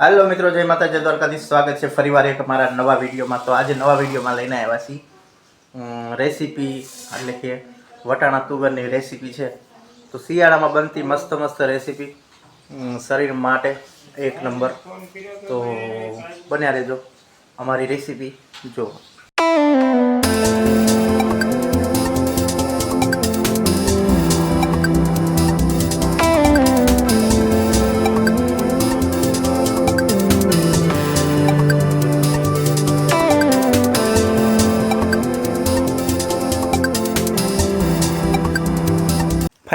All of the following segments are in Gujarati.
હાલો મિત્રો, જય માતાજી દ્વારકાધીશ. સ્વાગત છે ફરીવાર એક અમારા નવા વિડીયોમાં. તો આજે નવા વિડીયોમાં લઈને આવ્યા છીએ. રેસીપી, એટલે કે વટાણા તુવરની રેસીપી છે. તો શિયાળામાં બનતી મસ્ત મસ્ત રેસીપી. શરીર માટે એક નંબર. તો બન્યા રહેજો અમારી રેસીપી જો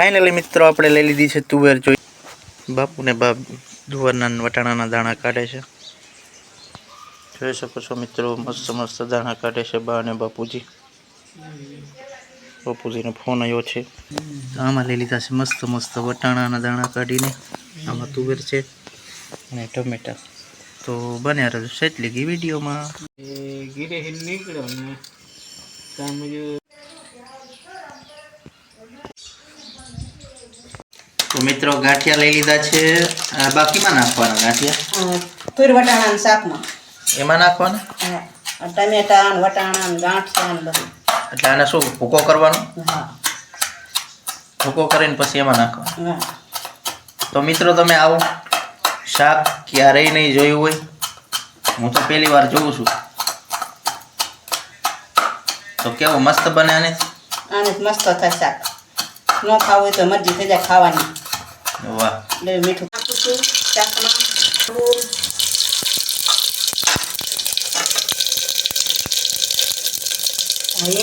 ફાઇનલી મિત્રો, આપણે લઈ લીધી છે તુવેર જોઈ. બાપુ ને બાપ તુવેરના વટાણાના દાણા કાઢે છે. જોઈ શકો છો મિત્રો, મસ્ત મસ્ત દાણા કાઢે છે બા અને બાપુજી. બાપુજીનો ફોન આવ્યો છે. આમાં લઈ લીધા છે મસ્ત મસ્ત વટાણાના દાણા કાઢીને. આમાં તુવેર છે અને ટમેટા. તો બને રહેજો સેટલી ગઈ વિડીયોમાં. નીકળ્યો કામ તો મિત્રો ગાંઠિયા લઈ લીધા છે. બાકીમાં નાખવાના ગાંઠિયા? તુર વટાણા શાકમાં. એમાં નાખવાના? ટમેટા વટાણા ગાંઠિયા બધું. એટલે આને શું ભૂકો કરવાનો? હા. ભૂકો કરીને પછી એમાં નાખવાનો. તો મિત્રો તમે આવો. શાક ક્યારેય નહીં જોયું હોય. હું તો પહેલી વાર જોઉં છું. તો કેવું મસ્ત બને આને? આને મસ્ત થાય શાક. ન ખાવું હોય તો મરજી થઈ જાય ખાવાની. વાહ. એટલે મીઠું નાખું છું શાકમાં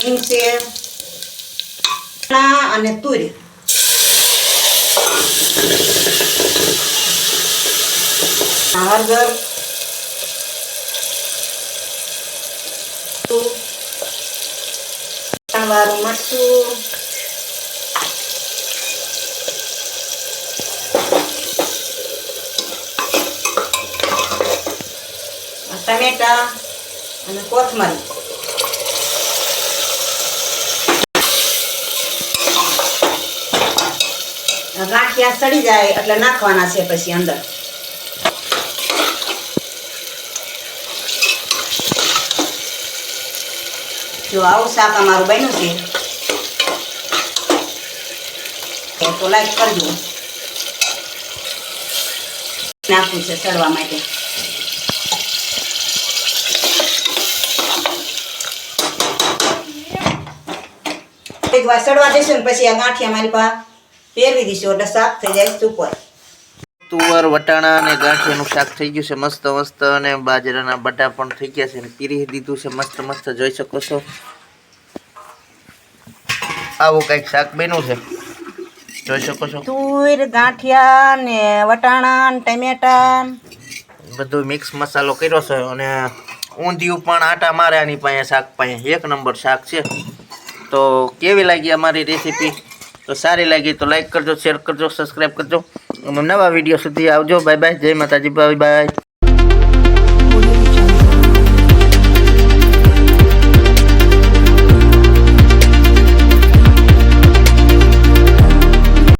હિંગ છે અને તુર. હળદર વાળું મરચું. ટમેટા અને કોથમરી. ગાંઠિયા સડી જાય એટલે નાખવાના છે પછી અંદર. જો આવું શાક અમારું બન્યું છે, તો લાઈક કરજો. નાખવું છે સડવા માટે. એક વાર સડવા દેશું ને પછી આ ગાંઠિયા મારી પાસે પહેરવી દઈશું એટલે સાફ થઈ જાય સુપર. તુવર વટાણા અને ગાંઠિયાનું શાક થઈ ગયું છે મસ્ત મસ્ત અને બાજરાના બટા પણ થઈ ગયા છે અને પીરી દીધું છે મસ્ત મસ્ત જોઈ શકો છો. આવું કંઈક શાક બન્યું છે. જોઈ શકો છો. તુર ગાંઠિયા ને વટાણા ને ટમેટા બધું મિક્સ મસાલો કર્યો છે અને ઊંધિયું પણ આટા મારે આની પાસે શાક પાસે. એક નંબર શાક છે. તો કેવી લાગી અમારી રેસીપી તો સારી લાગી તો લાઈક કરજો શેર કરજો સબસ્ક્રાઈબ કરજો. નવા વીડિયો સુધી આવજો. બાય બાય જય માતાજી. Bye bye